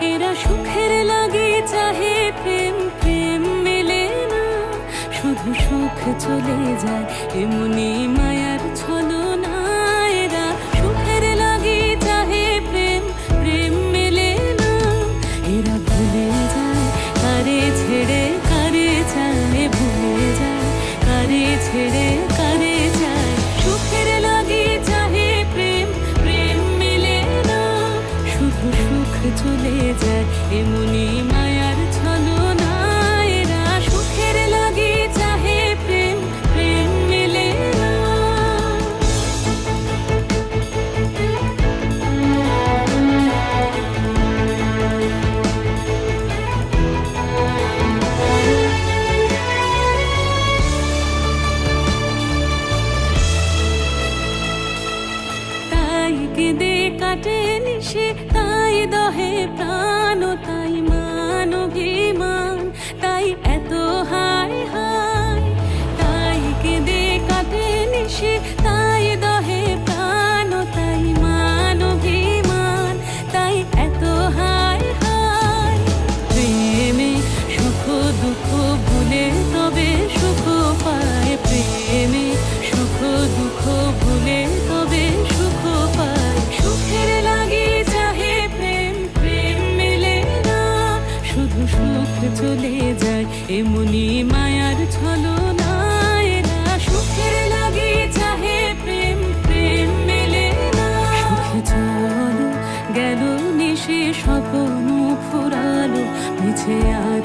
এরা সুখের লাগে, চাহে প্রেম প্রেম মেলে না। শুধু সুখ চলে যায়, এমনি মায়ার ছলো না এরা সুখের লাগে, চাহে প্রেম প্রেম মেলে না। এরা ভুলে যায়, কারে ছেড়ে, কারে ভুলে যায়, কারে ছেড়ে চলে যায় এমনি মায়ার ছলো সুখের লাগে চাহে প্রেম প্রেম মেলে না। তাই কেঁদে কাটে নিশে তাই দহে তবে সুখ পায় প্রেমে, সুখ দুঃখ ভুলে তবে সুখ পায়। সুখের লাগে চাহে প্রেম প্রেম মেলে না। শুধু সুখ চলে যায় এমনি মায়ার ছলো না। এরা সুখের লাগে চাহে প্রেম প্রেম মেলে না। গেল ফুরালো, মিছে আর